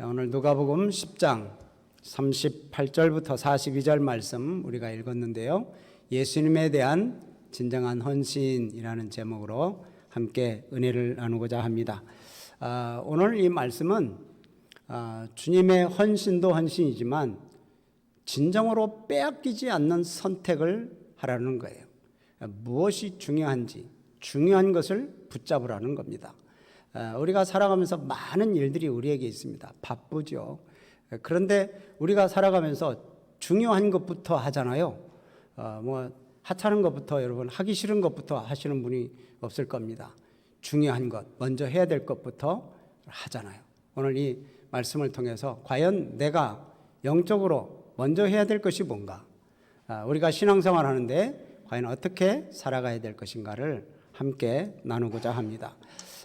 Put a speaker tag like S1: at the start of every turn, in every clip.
S1: 오늘 누가복음 10장 38절부터 42절 말씀 우리가 읽었는데요. 예수님에 대한 진정한 헌신이라는 제목으로 함께 은혜를 나누고자 합니다. 아, 오늘 이 말씀은 아, 주님의 헌신도 헌신이지만 진정으로 빼앗기지 않는 선택을 하라는 거예요. 무엇이 중요한지 중요한 것을 붙잡으라는 겁니다. 아, 우리가 살아가면서 많은 일들이 우리에게 있습니다. 바쁘죠. 그런데 우리가 살아가면서 중요한 것부터 하잖아요. 어, 뭐 하찮은 것부터 여러분 하기 싫은 것부터 하시는 분이 없을 겁니다. 중요한 것, 먼저 해야 될 것부터 하잖아요. 오늘 이 말씀을 통해서 과연 내가 영적으로 먼저 해야 될 것이 뭔가? 아, 우리가 신앙생활 하는데 과연 어떻게 살아가야 될 것인가를 함께 나누고자 합니다.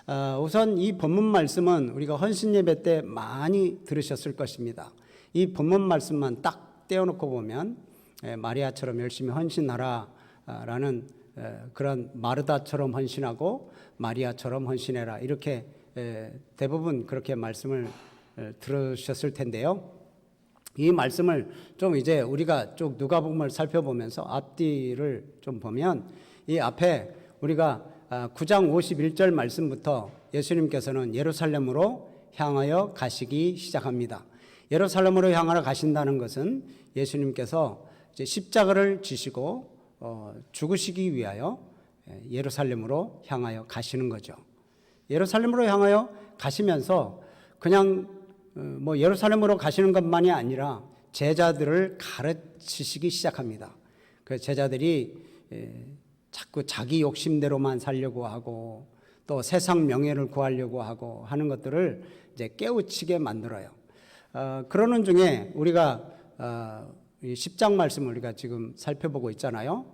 S1: 아, 우선 이 본문 말씀은 우리가 헌신 예배 때 많이 들으셨을 것입니다. 이 본문 말씀만 딱 떼어놓고 보면 에, 마리아처럼 열심히 헌신하라라는 에, 그런 마르다처럼 헌신하고 마리아처럼 헌신해라 이렇게 에, 대부분 그렇게 말씀을 에, 들으셨을 텐데요. 이 말씀을 좀 이제 우리가 쭉 누가복음을 살펴보면서 앞뒤를 좀 보면 이 앞에 우리가 9장 51절 말씀부터 예수님께서는 예루살렘으로 향하여 가시기 시작합니다. 예루살렘으로 향하러 가신다는 것은 예수님께서 십자가를 지시고 어, 죽으시기 위하여 예루살렘으로 향하여 가시는 거죠. 예루살렘으로 향하여 가시면서 그냥 어, 뭐 예루살렘으로 가시는 것만이 아니라 제자들을 가르치시기 시작합니다. 그 제자들이 자꾸 자기 욕심대로만 살려고 하고 또 세상 명예를 구하려고 하고 하는 것들을 이제 깨우치게 만들어요. 어, 그러는 중에 우리가 어, 이 10장 말씀을 우리가 지금 살펴보고 있잖아요.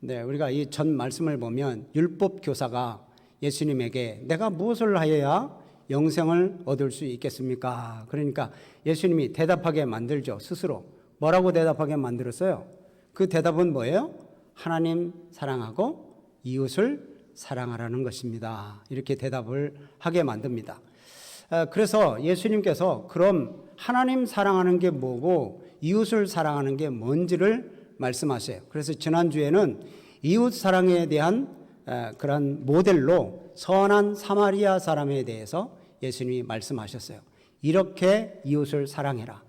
S1: 네, 우리가 이 전 말씀을 보면 율법 교사가 예수님에게 내가 무엇을 하여야 영생을 얻을 수 있겠습니까? 그러니까 예수님이 대답하게 만들죠. 스스로. 뭐라고 대답하게 만들었어요? 그 대답은 뭐예요? 하나님 사랑하고 이웃을 사랑하라는 것입니다. 이렇게 대답을 하게 만듭니다. 아, 그래서 예수님께서 그럼 하나님 사랑하는 게 뭐고 이웃을 사랑하는 게 뭔지를 말씀하세요. 그래서 지난주에는 이웃 사랑에 대한 아, 그런 모델로 선한 사마리아 사람에 대해서 예수님이 말씀하셨어요. 이렇게 이웃을 사랑해라.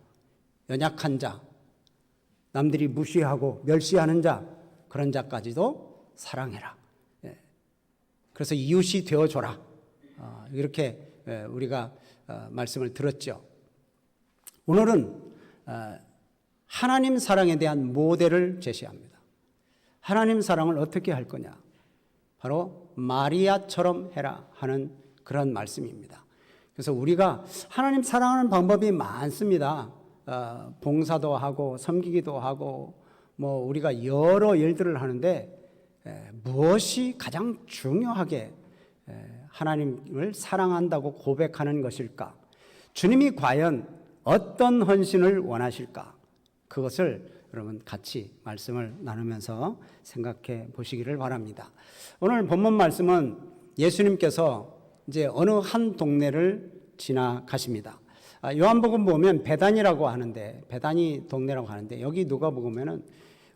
S1: 연약한 자, 남들이 무시하고 멸시하는 자, 그런 자까지도 사랑해라. 예. 그래서 이웃이 되어줘라. 어, 이렇게 예, 우리가 어, 말씀을 들었죠. 오늘은 어, 하나님 사랑에 대한 모델을 제시합니다. 하나님 사랑을 어떻게 할 거냐? 바로 마리아처럼 해라 하는 그런 말씀입니다. 그래서 우리가 하나님 사랑하는 방법이 많습니다. 봉사도 하고 섬기기도 하고 뭐 우리가 여러 일들을 하는데 무엇이 가장 중요하게 하나님을 사랑한다고 고백하는 것일까? 주님이 과연 어떤 헌신을 원하실까? 그것을 여러분 같이 말씀을 나누면서 생각해 보시기를 바랍니다. 오늘 본문 말씀은 예수님께서 이제 어느 한 동네를 지나가십니다. 아, 요한복음 보면 배단이라고 하는데 배단이 동네라고 하는데 여기 누가 보면은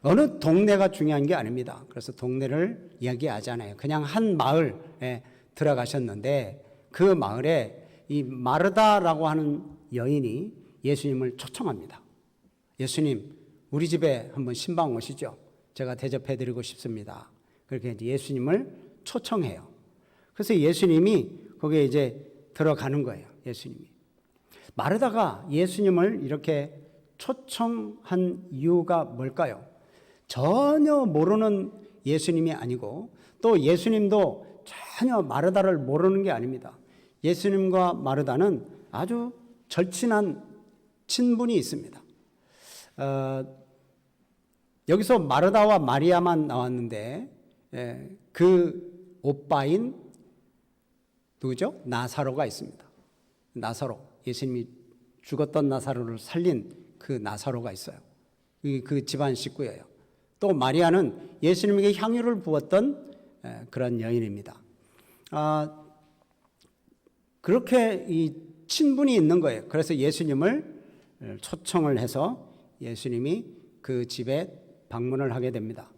S1: 어느 동네가 중요한 게 아닙니다. 그래서 동네를 이야기하지 않아요. 그냥 한 마을에 들어가셨는데 그 마을에 이 마르다라고 하는 여인이 예수님을 초청합니다. 예수님, 우리 집에 한번 신방 오시죠. 제가 대접해 드리고 싶습니다. 그렇게 예수님을 초청해요. 그래서 예수님이 거기에 이제 들어가는 거예요. 예수님이. 마르다가 예수님을 이렇게 초청한 이유가 뭘까요? 전혀 모르는 예수님이 아니고 또 예수님도 전혀 마르다를 모르는 게 아닙니다. 예수님과 마르다는 아주 절친한 친분이 있습니다. 어, 여기서 마르다와 마리아만 나왔는데 예, 그 오빠인 누구죠? 나사로가 있습니다. 나사로 예수님이 죽었던 나사로를 살린 그 나사로가 있어요. 그 집안 식구예요. 또 마리아는 예수님에게 향유를 부었던 그런 여인입니다. 아, 그렇게 이 친분이 있는 거예요. 그래서 예수님을 초청을 해서 예수님이 그 집에 방문을 하게 됩니다.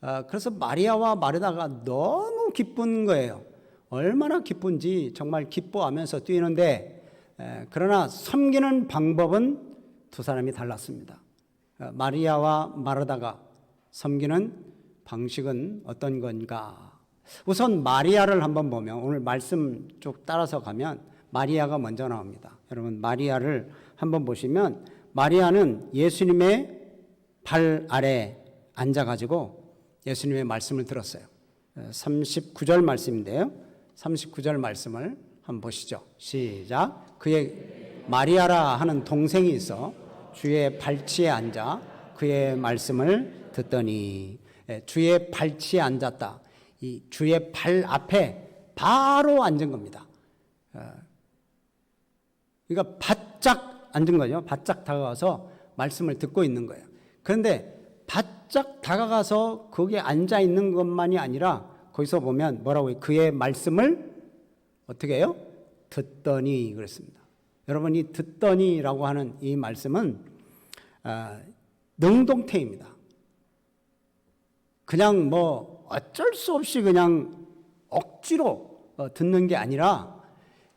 S1: 아, 그래서 마리아와 마르다가 너무 기쁜 거예요. 얼마나 기쁜지 정말 기뻐하면서 뛰는데 에, 그러나 섬기는 방법은 두 사람이 달랐습니다. 어, 마리아와 마르다가 섬기는 방식은 어떤 건가? 우선 마리아를 한번 보면 오늘 말씀 쭉 따라서 가면 마리아가 먼저 나옵니다. 여러분 마리아를 한번 보시면 마리아는 예수님의 발 아래 앉아 가지고 예수님의 말씀을 들었어요. 39절 말씀인데요. 39절 말씀을 한번 보시죠. 시작. 그의 마리아라 하는 동생이 있어 주의 발치에 앉아 그의 말씀을 듣더니 예, 주의 발치에 앉았다. 이 주의 발 앞에 바로 앉은 겁니다. 어, 그러니까 바짝 앉은 거죠. 바짝 다가가서 말씀을 듣고 있는 거예요. 그런데 바짝 다가가서 거기에 앉아 있는 것만이 아니라 거기서 보면 뭐라고 해요? 그의 말씀을 어떻게 해요? 듣더니 그랬습니다. 여러분 이 듣더니라고 하는 이 말씀은 아, 능동태입니다. 그냥 뭐 어쩔 수 없이 그냥 억지로 어, 듣는 게 아니라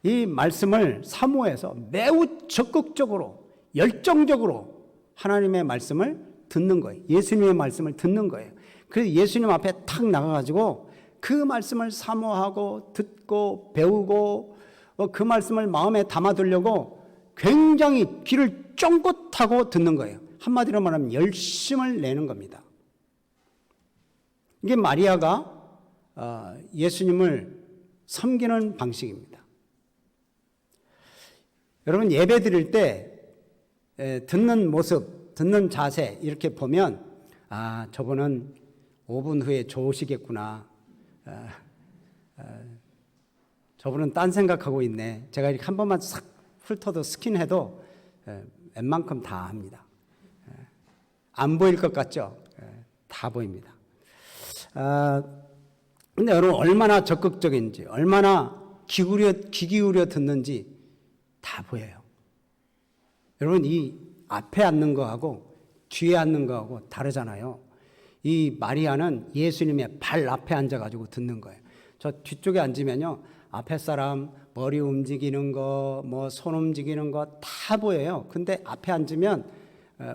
S1: 이 말씀을 사모해서 매우 적극적으로 열정적으로 하나님의 말씀을 듣는 거예요. 예수님의 말씀을 듣는 거예요. 그래서 예수님 앞에 탁 나가가지고 그 말씀을 사모하고 듣고 배우고 어, 그 말씀을 마음에 담아두려고 굉장히 귀를 쫑긋하고 듣는 거예요. 한마디로 말하면 열심을 내는 겁니다. 이게 마리아가 어, 예수님을 섬기는 방식입니다. 여러분 예배 드릴 때 듣는 모습, 듣는 자세 이렇게 보면 아 저분은 5분 후에 좋으시겠구나. 아, 아, 저분은 딴 생각하고 있네. 제가 이렇게 한 번만 싹 훑어도 스킨해도 웬만큼 다 합니다. 안 보일 것 같죠? 다 보입니다. 아, 근데 여러분 얼마나 적극적인지, 얼마나 기울여, 귀 기울여 듣는지 다 보여요. 여러분 이 앞에 앉는 거하고 뒤에 앉는 거하고 다르잖아요. 이 마리아는 예수님의 발 앞에 앉아가지고 듣는 거예요. 저 뒤쪽에 앉으면요. 앞에 사람 머리 움직이는 거, 뭐 손 움직이는 거 다 보여요. 근데 앞에 앉으면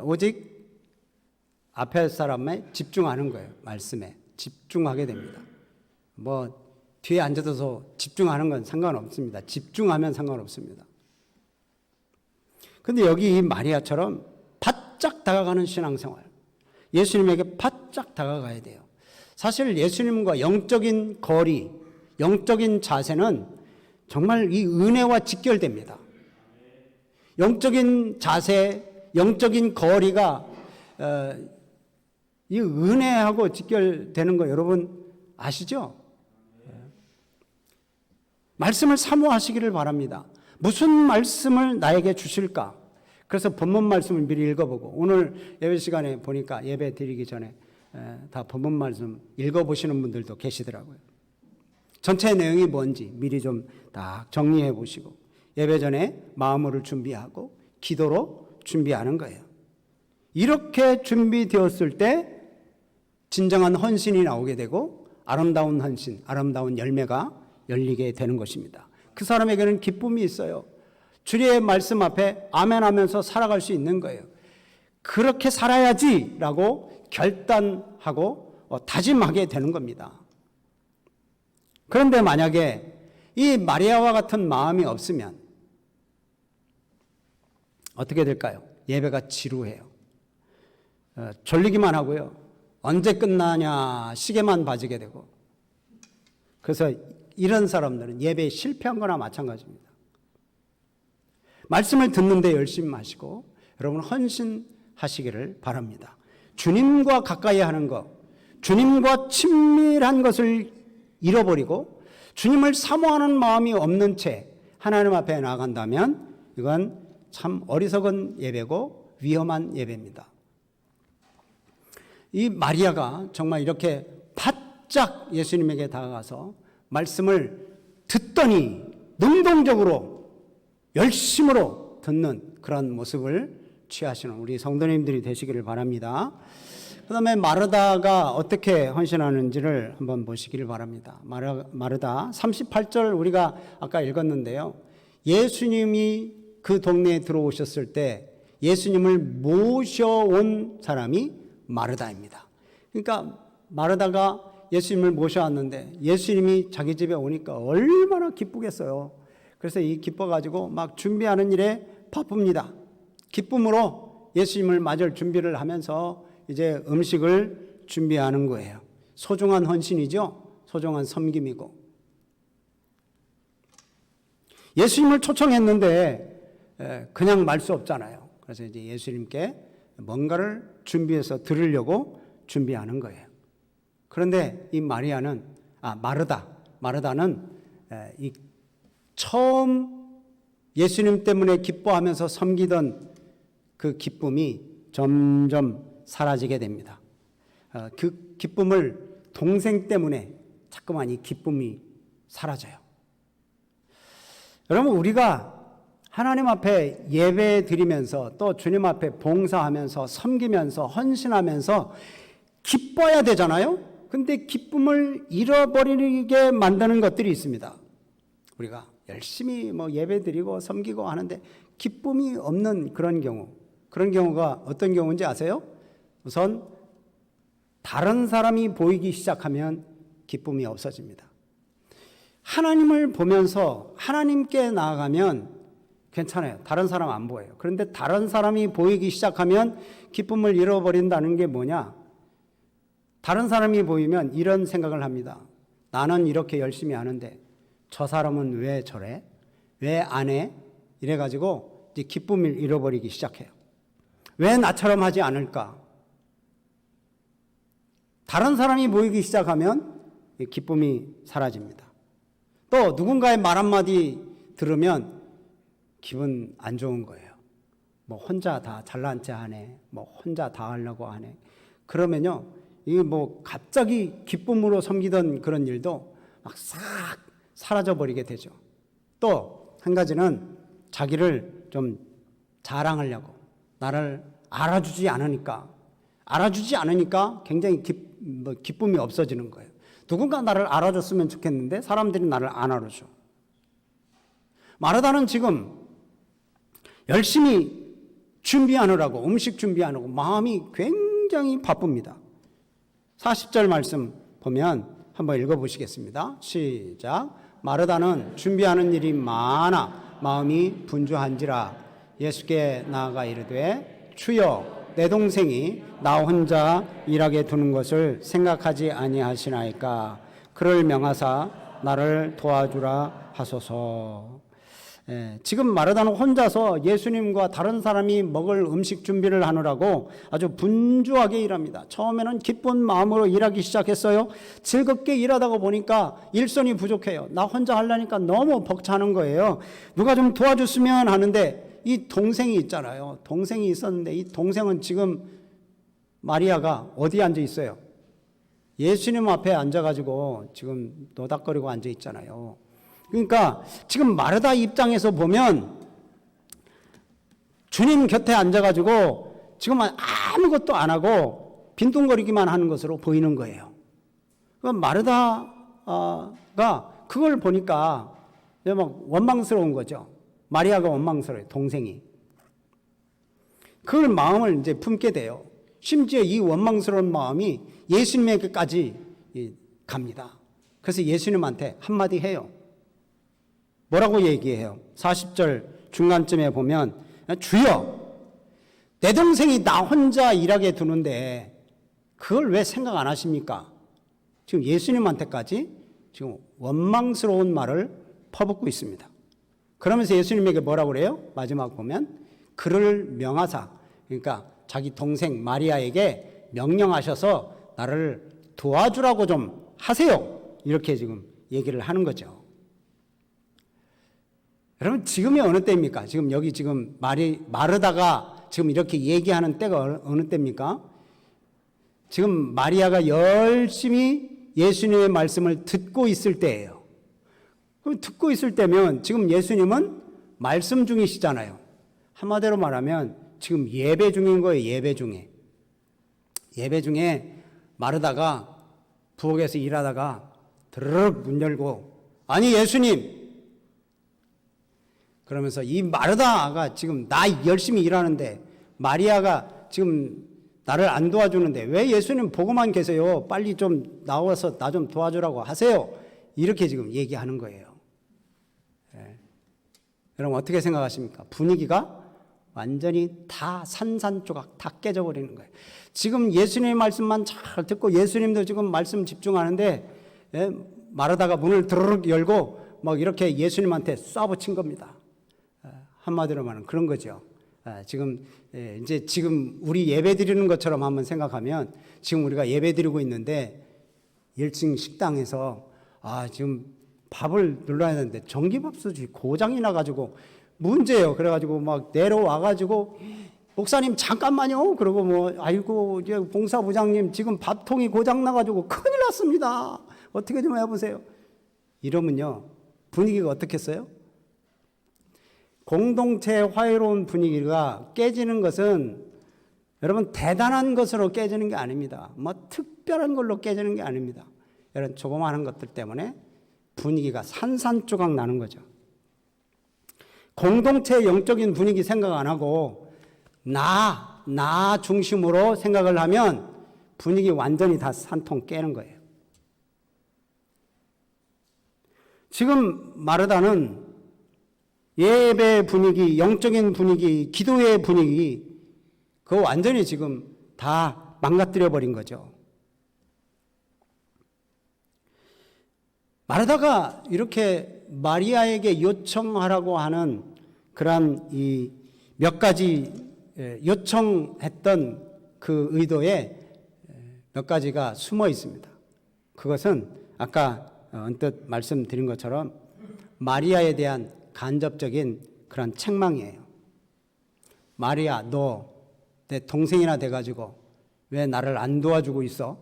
S1: 오직 앞에 사람에 집중하는 거예요. 말씀에 집중하게 됩니다. 뭐 뒤에 앉아서 집중하는 건 상관없습니다. 집중하면 상관없습니다. 근데 여기 이 마리아처럼 바짝 다가가는 신앙생활. 예수님에게 바짝 다가가야 돼요. 사실 예수님과 영적인 거리, 영적인 자세는 정말 이 은혜와 직결됩니다. 영적인 자세, 영적인 거리가 어, 이 은혜하고 직결되는 거 여러분 아시죠? 말씀을 사모하시기를 바랍니다. 무슨 말씀을 나에게 주실까? 그래서 본문 말씀을 미리 읽어보고 오늘 예배 시간에 보니까 예배 드리기 전에 다 본문 말씀 읽어보시는 분들도 계시더라고요. 전체 내용이 뭔지 미리 좀 딱 정리해 보시고 예배 전에 마음을 준비하고 기도로 준비하는 거예요. 이렇게 준비되었을 때 진정한 헌신이 나오게 되고 아름다운 헌신, 아름다운 열매가 열리게 되는 것입니다. 그 사람에게는 기쁨이 있어요. 주의 말씀 앞에 아멘 하면서 살아갈 수 있는 거예요. 그렇게 살아야지 라고 결단하고 어, 다짐하게 되는 겁니다. 그런데 만약에 이 마리아와 같은 마음이 없으면 어떻게 될까요? 예배가 지루해요. 어, 졸리기만 하고요. 언제 끝나냐 시계만 봐지게 되고. 그래서 이런 사람들은 예배에 실패한 거나 마찬가지입니다. 말씀을 듣는데 열심히 하시고 여러분 헌신하시기를 바랍니다. 주님과 가까이 하는 것, 주님과 친밀한 것을 잃어버리고 주님을 사모하는 마음이 없는 채 하나님 앞에 나간다면 이건 참 어리석은 예배고 위험한 예배입니다. 이 마리아가 정말 이렇게 바짝 예수님에게 다가가서 말씀을 듣더니 능동적으로 열심으로 듣는 그런 모습을 취하시는 우리 성도님들이 되시기를 바랍니다. 그 다음에 마르다가 어떻게 헌신하는지를 한번 보시기를 바랍니다. 마르, 마르다 38절 우리가 아까 읽었는데요. 예수님이 그 동네에 들어오셨을 때 예수님을 모셔온 사람이 마르다입니다. 그러니까 마르다가 예수님을 모셔왔는데 예수님이 자기 집에 오니까 얼마나 기쁘겠어요. 그래서 이 기뻐가지고 막 준비하는 일에 바쁩니다. 기쁨으로 예수님을 맞을 준비를 하면서 이제 음식을 준비하는 거예요. 소중한 헌신이죠. 소중한 섬김이고. 예수님을 초청했는데 에, 그냥 말 수 없잖아요. 그래서 이제 예수님께 뭔가를 준비해서 들으려고 준비하는 거예요. 그런데 이 마리아는 아 마르다 마르다는 에, 이 처음 예수님 때문에 기뻐하면서 섬기던 그 기쁨이 점점 사라지게 됩니다. 어, 그 기쁨을 동생 때문에 자꾸만 이 기쁨이 사라져요. 여러분 우리가 하나님 앞에 예배 드리면서 또 주님 앞에 봉사하면서 섬기면서 헌신하면서 기뻐야 되잖아요. 근데 기쁨을 잃어버리게 만드는 것들이 있습니다. 우리가 열심히 뭐 예배 드리고 섬기고 하는데 기쁨이 없는 그런 경우. 그런 경우가 어떤 경우인지 아세요? 우선 다른 사람이 보이기 시작하면 기쁨이 없어집니다. 하나님을 보면서 하나님께 나아가면 괜찮아요. 다른 사람 안 보여요. 그런데 다른 사람이 보이기 시작하면 기쁨을 잃어버린다는 게 뭐냐? 다른 사람이 보이면 이런 생각을 합니다. 나는 이렇게 열심히 하는데 저 사람은 왜 저래? 왜 안 해? 이래가지고 이제 기쁨을 잃어버리기 시작해요. 왜 나처럼 하지 않을까? 다른 사람이 보이기 시작하면 기쁨이 사라집니다. 또 누군가의 말 한마디 들으면 기분 안 좋은 거예요. 뭐 혼자 다 잘난 체 하네. 뭐 혼자 다 하려고 하네. 그러면요. 이게 뭐 갑자기 기쁨으로 섬기던 그런 일도 막 싹 사라져 버리게 되죠. 또 한 가지는 자기를 좀 자랑하려고 나를 알아주지 않으니까 알아주지 않으니까 굉장히 기, 뭐 기쁨이 없어지는 거예요. 누군가 나를 알아줬으면 좋겠는데 사람들이 나를 안 알아줘. 마르다는 지금 열심히 준비하느라고 음식 준비하느라고 마음이 굉장히 바쁩니다. 40절 말씀 보면 한번 읽어보시겠습니다. 시작. 마르다는 준비하는 일이 많아 마음이 분주한지라 예수께 나아가 이르되 주여 내 동생이 나 혼자 일하게 두는 것을 생각하지 아니하시나이까 그를 명하사 나를 도와주라 하소서. 예, 지금 마르다는 혼자서 예수님과 다른 사람이 먹을 음식 준비를 하느라고 아주 분주하게 일합니다. 처음에는 기쁜 마음으로 일하기 시작했어요. 즐겁게 일하다가 보니까 일손이 부족해요. 나 혼자 하려니까 너무 벅차는 거예요. 누가 좀 도와줬으면 하는데 이 동생이 있잖아요. 동생이 있었는데 이 동생은 지금 마리아가 어디 앉아 있어요? 예수님 앞에 앉아가지고 지금 노닥거리고 앉아 있잖아요. 그러니까 지금 마르다 입장에서 보면 주님 곁에 앉아가지고 지금 아무것도 안 하고 빈둥거리기만 하는 것으로 보이는 거예요. 마르다가 그걸 보니까 막 원망스러운 거죠. 마리아가 원망스러워요. 동생이. 그걸 마음을 이제 품게 돼요. 심지어 이 원망스러운 마음이 예수님에게까지 갑니다. 그래서 예수님한테 한마디 해요. 뭐라고 얘기해요? 40절 중간쯤에 보면 주여 내 동생이 나 혼자 일하게 두는데 그걸 왜 생각 안 하십니까? 지금 예수님한테까지 지금 원망스러운 말을 퍼붓고 있습니다. 그러면서 예수님에게 뭐라고 그래요? 마지막 보면 그를 명하사 그러니까 자기 동생 마리아에게 명령하셔서 나를 도와주라고 좀 하세요. 이렇게 지금 얘기를 하는 거죠. 여러분 지금이 어느 때입니까? 지금 여기 지금 말이 마르다가 지금 이렇게 얘기하는 때가 어느 때입니까? 지금 마리아가 열심히 예수님의 말씀을 듣고 있을 때예요. 그럼 듣고 있을 때면 지금 예수님은 말씀 중이시잖아요. 한마디로 말하면 지금 예배 중인 거예요. 예배 중에. 예배 중에 마르다가 부엌에서 일하다가 드르륵 문 열고 아니 예수님 그러면서 이 마르다가 지금 나 열심히 일하는데 마리아가 지금 나를 안 도와주는데 왜 예수님 보고만 계세요? 빨리 좀 나와서 나 좀 도와주라고 하세요. 이렇게 지금 얘기하는 거예요. 예. 여러분 어떻게 생각하십니까? 분위기가 완전히 다 산산조각 다 깨져버리는 거예요. 지금 예수님의 말씀만 잘 듣고 예수님도 지금 말씀 집중하는데 예? 말하다가 문을 드르륵 열고 막 이렇게 예수님한테 쏴붙인 겁니다. 아, 한마디로 말하면 그런 거죠. 아, 지금 예, 이제 지금 우리 예배 드리는 것처럼 한번 생각하면 지금 우리가 예배 드리고 있는데 1층 식당에서 아 지금 밥을 눌러야 되는데 전기밥솥이 고장이 나가지고 문제예요. 그래가지고 막 내려와가지고 목사님 잠깐만요. 그러고 뭐 아이고 이제 봉사부장님 지금 밥통이 고장 나가지고 큰일 났습니다. 어떻게 좀 해보세요. 이러면요 분위기가 어떻겠어요? 공동체의 화해로운 분위기가 깨지는 것은 여러분 대단한 것으로 깨지는 게 아닙니다. 뭐 특별한 걸로 깨지는 게 아닙니다. 이런 조그마한 것들 때문에 분위기가 산산조각 나는 거죠. 공동체의 영적인 분위기 생각 안 하고 나, 나 중심으로 생각을 하면 분위기 완전히 다 산통 깨는 거예요. 지금 마르다는 예배 분위기, 영적인 분위기, 기도의 분위기, 그거 완전히 지금 다 망가뜨려 버린 거죠. 마르다가 이렇게 마리아에게 요청하라고 하는 그러한 이 몇 가지 예, 요청했던 그 의도에 몇 가지가 숨어 있습니다. 그것은 아까 언뜻 말씀드린 것처럼 마리아에 대한 간접적인 그런 책망이에요. 마리아, 너 내 동생이나 돼가지고 왜 나를 안 도와주고 있어?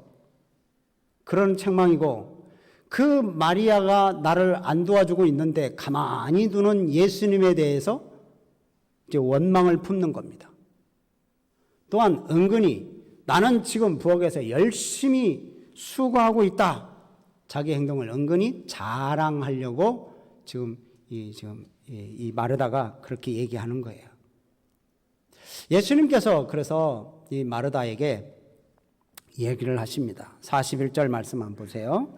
S1: 그런 책망이고 그 마리아가 나를 안 도와주고 있는데 가만히 두는 예수님에 대해서 이제 원망을 품는 겁니다. 또한 은근히 나는 지금 부엌에서 열심히 수고하고 있다. 자기 행동을 은근히 자랑하려고 지금 이 지금 이, 이 마르다가 그렇게 얘기하는 거예요. 예수님께서 그래서 이 마르다에게 얘기를 하십니다. 41절 말씀 한번 보세요.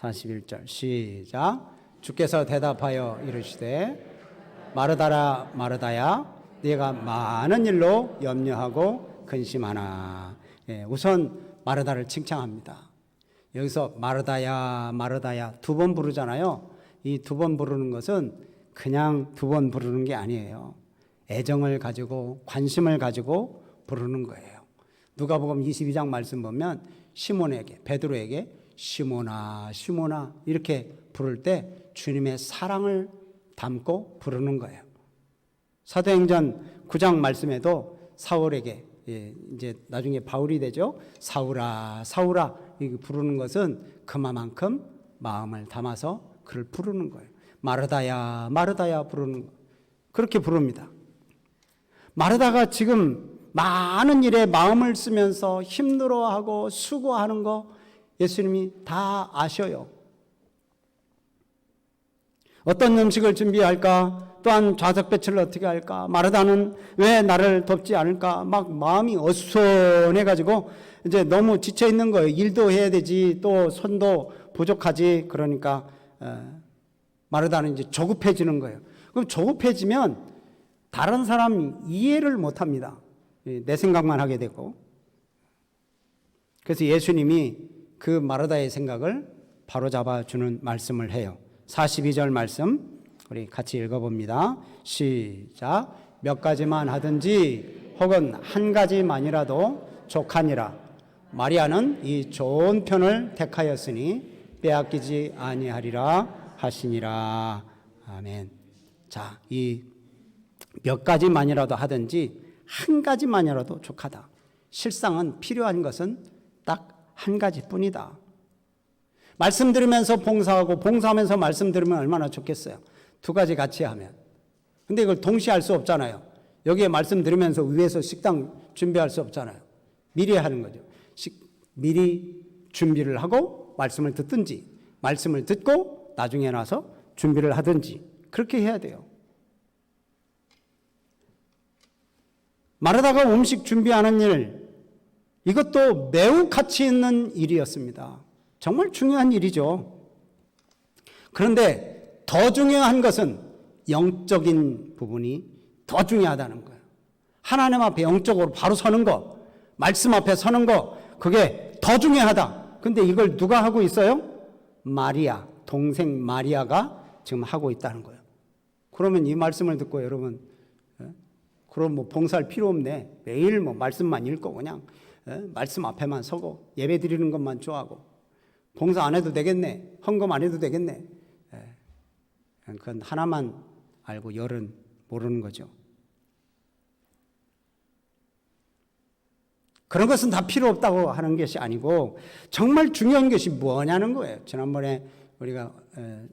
S1: 41절 시작. 주께서 대답하여 이르시되 마르다라 마르다야 네가 많은 일로 염려하고 근심하나. 예, 우선 마르다를 칭찬합니다. 여기서 마르다야 마르다야 두 번 부르잖아요. 이 두 번 부르는 것은 그냥 두 번 부르는 게 아니에요. 애정을 가지고 관심을 가지고 부르는 거예요. 누가복음 22장 말씀 보면 시몬에게 베드로에게 시몬아 시몬아 이렇게 부를 때 주님의 사랑을 담고 부르는 거예요. 사도행전 9장 말씀에도 사울에게 예, 이제 나중에 바울이 되죠. 사울아 사울아 이 부르는 것은 그만큼 마음을 담아서 그를 부르는 거예요. 마르다야 마르다야 부르는 거. 그렇게 부릅니다. 마르다가 지금 많은 일에 마음을 쓰면서 힘들어하고 수고하는 거 예수님이 다 아셔요. 어떤 음식을 준비할까? 또한 좌석 배치를 어떻게 할까? 마르다는 왜 나를 돕지 않을까? 막 마음이 어수선해가지고 이제 너무 지쳐 있는 거예요. 일도 해야 되지, 또 손도 부족하지. 그러니까 어, 마르다는 이제 조급해지는 거예요. 그럼 조급해지면 다른 사람 이해를 못 합니다. 내 생각만 하게 되고. 그래서 예수님이 그 마르다의 생각을 바로잡아 주는 말씀을 해요. 42절 말씀 우리 같이 읽어 봅니다. 시작. 몇 가지만 하든지 혹은 한 가지만이라도 족하니라. 마리아는 이 좋은 편을 택하였으니 빼앗기지 아니하리라 하시니라. 아멘. 자, 이 몇 가지만이라도 하든지 한 가지만이라도 족하다. 실상은 필요한 것은 딱 한 가지뿐이다. 말씀 들으면서 봉사하고 봉사하면서 말씀 들으면 얼마나 좋겠어요. 두 가지 같이 하면 근데 이걸 동시에 할 수 없잖아요. 여기에 말씀 들으면서 위에서 식당 준비할 수 없잖아요. 미리 하는 거죠. 식, 미리 준비를 하고 말씀을 듣든지, 말씀을 듣고 나중에 나서 준비를 하든지, 그렇게 해야 돼요. 마르다가 음식 준비하는 일, 이것도 매우 가치 있는 일이었습니다. 정말 중요한 일이죠. 그런데 더 중요한 것은 영적인 부분이 더 중요하다는 거예요. 하나님 앞에 영적으로 바로 서는 거, 말씀 앞에 서는 거, 그게 더 중요하다. 근데 이걸 누가 하고 있어요? 마리아, 동생 마리아가 지금 하고 있다는 거예요. 그러면 이 말씀을 듣고 여러분, 예? 그럼 뭐 봉사할 필요 없네. 매일 뭐 말씀만 읽고 그냥 예? 말씀 앞에만 서고 예배 드리는 것만 좋아하고 봉사 안 해도 되겠네. 헌금 안 해도 되겠네. 예. 그건 하나만 알고 열은 모르는 거죠. 그런 것은 다 필요 없다고 하는 것이 아니고 정말 중요한 것이 뭐냐는 거예요. 지난번에 우리가 에,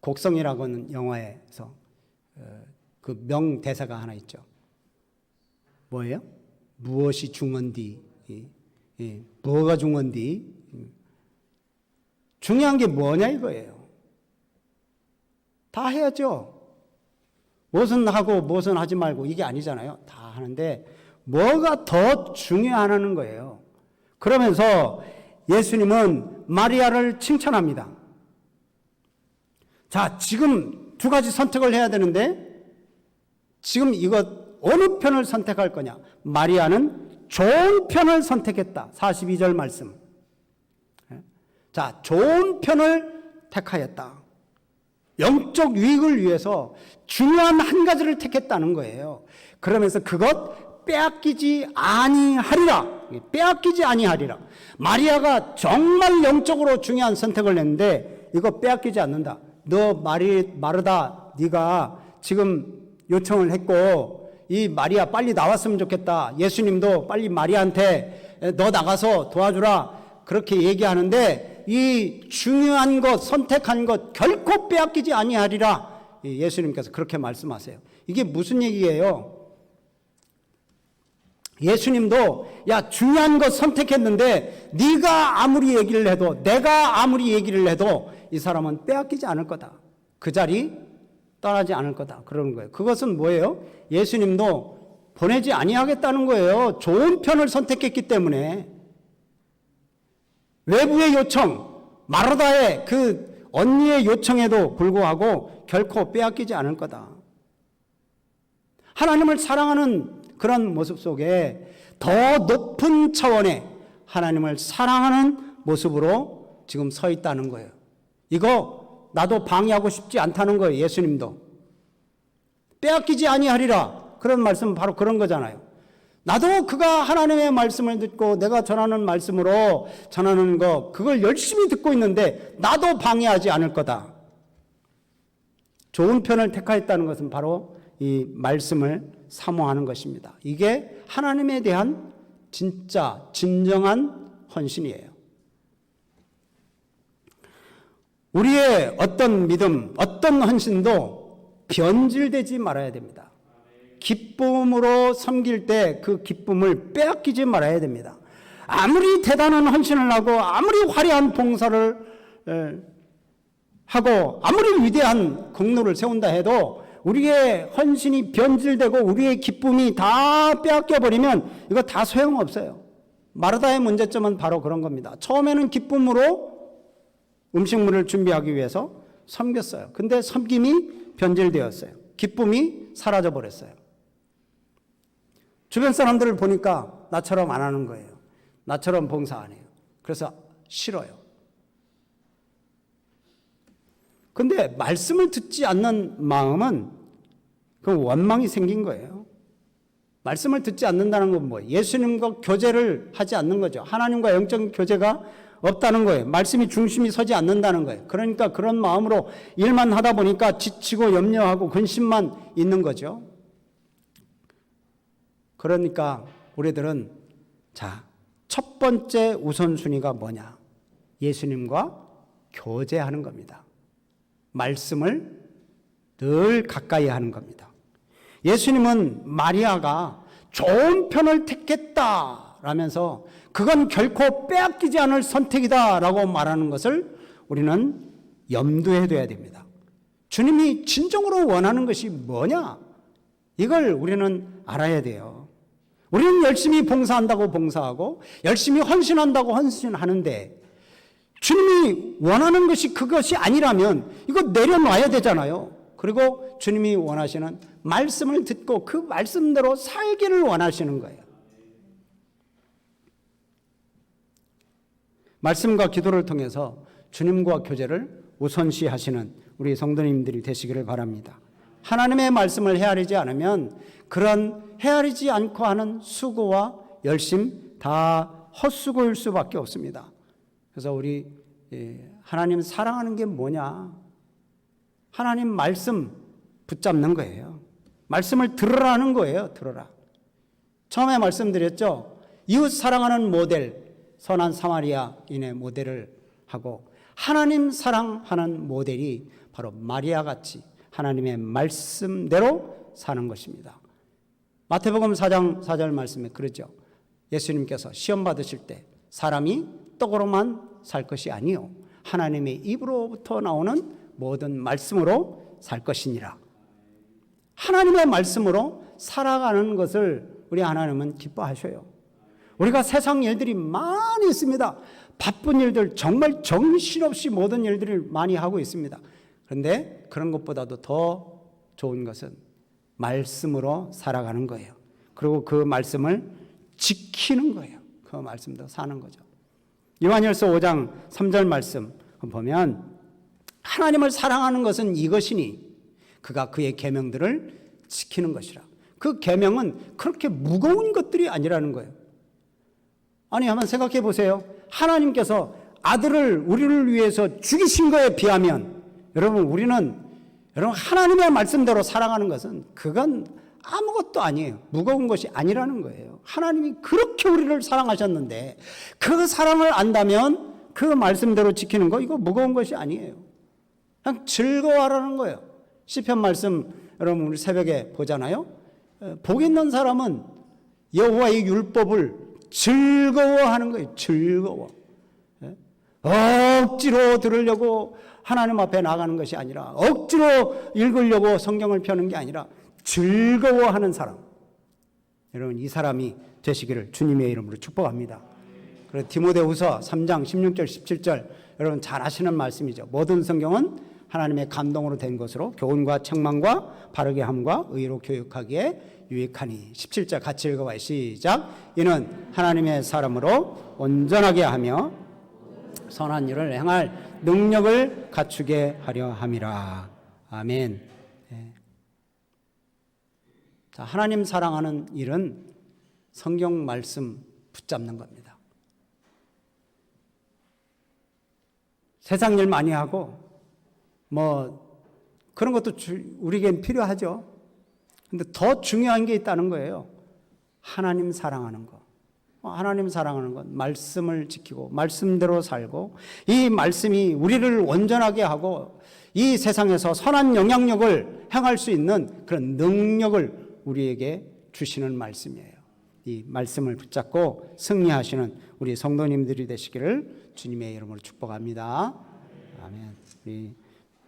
S1: 곡성이라고 하는 영화에서 그 명대사가 하나 있죠. 뭐예요? 무엇이 중헌디? 뭐가 중헌디? 중요한 게 뭐냐 이거예요. 다 해야죠. 무엇은 하고 무엇은 하지 말고 이게 아니잖아요. 다 하는데 뭐가 더 중요하냐는 거예요. 그러면서 예수님은 마리아를 칭찬합니다. 자, 지금 두 가지 선택을 해야 되는데 지금 이것 어느 편을 선택할 거냐? 마리아는 좋은 편을 선택했다. 42절 말씀. 자, 좋은 편을 택하였다. 영적 유익을 위해서 중요한 한 가지를 택했다는 거예요. 그러면서 그것 빼앗기지 아니하리라. 빼앗기지 아니하리라. 마리아가 정말 영적으로 중요한 선택을 했는데 이거 빼앗기지 않는다. 너 마리 마르다 네가 지금 요청을 했고 이 마리아 빨리 나왔으면 좋겠다. 예수님도 빨리 마리아한테 너 나가서 도와주라. 그렇게 얘기하는데 이 중요한 것 선택한 것 결코 빼앗기지 아니하리라. 예수님께서 그렇게 말씀하세요. 이게 무슨 얘기예요? 예수님도 야 중요한 것 선택했는데 네가 아무리 얘기를 해도 내가 아무리 얘기를 해도 이 사람은 빼앗기지 않을 거다. 그 자리 떠나지 않을 거다. 그러는 거예요. 그것은 뭐예요? 예수님도 보내지 아니하겠다는 거예요. 좋은 편을 선택했기 때문에 외부의 요청, 마르다의 그 언니의 요청에도 불구하고 결코 빼앗기지 않을 거다. 하나님을 사랑하는 그런 모습 속에 더 높은 차원의 하나님을 사랑하는 모습으로 지금 서 있다는 거예요. 이거 나도 방해하고 싶지 않다는 거예요. 예수님도. 빼앗기지 아니하리라. 그런 말씀은 바로 그런 거잖아요. 나도 그가 하나님의 말씀을 듣고 내가 전하는 말씀으로 전하는 거 그걸 열심히 듣고 있는데 나도 방해하지 않을 거다. 좋은 편을 택하였다는 것은 바로 이 말씀을 사모하는 것입니다. 이게 하나님에 대한 진짜 진정한 헌신이에요. 우리의 어떤 믿음, 어떤 헌신도 변질되지 말아야 됩니다. 기쁨으로 섬길 때 그 기쁨을 빼앗기지 말아야 됩니다. 아무리 대단한 헌신을 하고 아무리 화려한 봉사를 하고 아무리 위대한 공로를 세운다 해도 우리의 헌신이 변질되고 우리의 기쁨이 다 빼앗겨 버리면 이거 다 소용없어요. 마르다의 문제점은 바로 그런 겁니다. 처음에는 기쁨으로 음식물을 준비하기 위해서 섬겼어요. 근데 섬김이 변질되었어요. 기쁨이 사라져 버렸어요. 주변 사람들을 보니까 나처럼 안 하는 거예요. 나처럼 봉사 안 해요. 그래서 싫어요. 근데 말씀을 듣지 않는 마음은 그 원망이 생긴 거예요. 말씀을 듣지 않는다는 건 뭐예요? 예수님과 교제를 하지 않는 거죠. 하나님과 영적 교제가 없다는 거예요. 말씀이 중심이 서지 않는다는 거예요. 그러니까 그런 마음으로 일만 하다 보니까 지치고 염려하고 근심만 있는 거죠. 그러니까 우리들은 자, 첫 번째 우선순위가 뭐냐? 예수님과 교제하는 겁니다. 말씀을 늘 가까이 하는 겁니다. 예수님은 마리아가 좋은 편을 택했다 라면서 그건 결코 빼앗기지 않을 선택이다 라고 말하는 것을 우리는 염두에 둬야 됩니다. 주님이 진정으로 원하는 것이 뭐냐? 이걸 우리는 알아야 돼요. 우리는 열심히 봉사한다고 봉사하고 열심히 헌신한다고 헌신하는데 주님이 원하는 것이 그것이 아니라면 이거 내려놔야 되잖아요. 그리고 주님이 원하시는 말씀을 듣고 그 말씀대로 살기를 원하시는 거예요. 말씀과 기도를 통해서 주님과 교제를 우선시 하시는 우리 성도님들이 되시기를 바랍니다. 하나님의 말씀을 헤아리지 않으면 그런 헤아리지 않고 하는 수고와 열심 다 헛수고일 수밖에 없습니다. 그래서 우리 예, 하나님 사랑하는 게 뭐냐? 하나님 말씀 붙잡는 거예요. 말씀을 들으라는 거예요. 들어라. 처음에 말씀드렸죠. 이웃 사랑하는 모델 선한 사마리아인의 모델을 하고 하나님 사랑하는 모델이 바로 마리아 같이 하나님의 말씀대로 사는 것입니다. 마태복음 4장 4절 말씀에 그러죠. 예수님께서 시험 받으실 때 사람이 떡으로만 살 것이 아니요 하나님의 입으로부터 나오는 모든 말씀으로 살 것이니라. 하나님의 말씀으로 살아가는 것을 우리 하나님은 기뻐하셔요. 우리가 세상 일들이 많이 있습니다. 바쁜 일들, 정말 정신없이 모든 일들을 많이 하고 있습니다. 그런데 그런 것보다도 더 좋은 것은 말씀으로 살아가는 거예요. 그리고 그 말씀을 지키는 거예요. 그 말씀도 사는 거죠. 요한일서 5장 3절 말씀 보면 하나님을 사랑하는 것은 이것이니 그가 그의 계명들을 지키는 것이라. 그 계명은 그렇게 무거운 것들이 아니라는 거예요. 아니 한번 생각해 보세요. 하나님께서 아들을 우리를 위해서 죽이신 거에 비하면 여러분 우리는 여러분 하나님의 말씀대로 살아가는 것은 그건 아무것도 아니에요. 무거운 것이 아니라는 거예요. 하나님이 그렇게 우리를 사랑하셨는데 그 사랑을 안다면 그 말씀대로 지키는 거 이거 무거운 것이 아니에요. 그냥 즐거워하라는 거예요. 시편 말씀 여러분 우리 새벽에 보잖아요. 복 있는 사람은 여호와의 율법을 즐거워하는 거예요. 즐거워. 억지로 들으려고 하나님 앞에 나가는 것이 아니라 억지로 읽으려고 성경을 펴는 게 아니라 즐거워하는 사람. 여러분 이 사람이 되시기를 주님의 이름으로 축복합니다. 그리고 디모데후서 3장 16절 17절 여러분 잘 아시는 말씀이죠. 모든 성경은 하나님의 감동으로 된 것으로 교훈과 책망과 바르게 함과 의로 교육하기에 유익하니 17절 같이 읽어봐요. 시작. 이는 하나님의 사람으로 온전하게 하며 선한 일을 행할 능력을 갖추게 하려 함이라. 아멘. 네. 자, 하나님 사랑하는 일은 성경 말씀 붙잡는 겁니다. 세상 일 많이 하고 뭐 그런 것도 우리에겐 필요하죠. 근데 더 중요한 게 있다는 거예요. 하나님 사랑하는 거. 하나님 사랑하는 건 말씀을 지키고 말씀대로 살고 이 말씀이 우리를 온전하게 하고 이 세상에서 선한 영향력을 행할 수 있는 그런 능력을 우리에게 주시는 말씀이에요. 이 말씀을 붙잡고 승리하시는 우리 성도님들이 되시기를 주님의 이름으로 축복합니다. 아멘.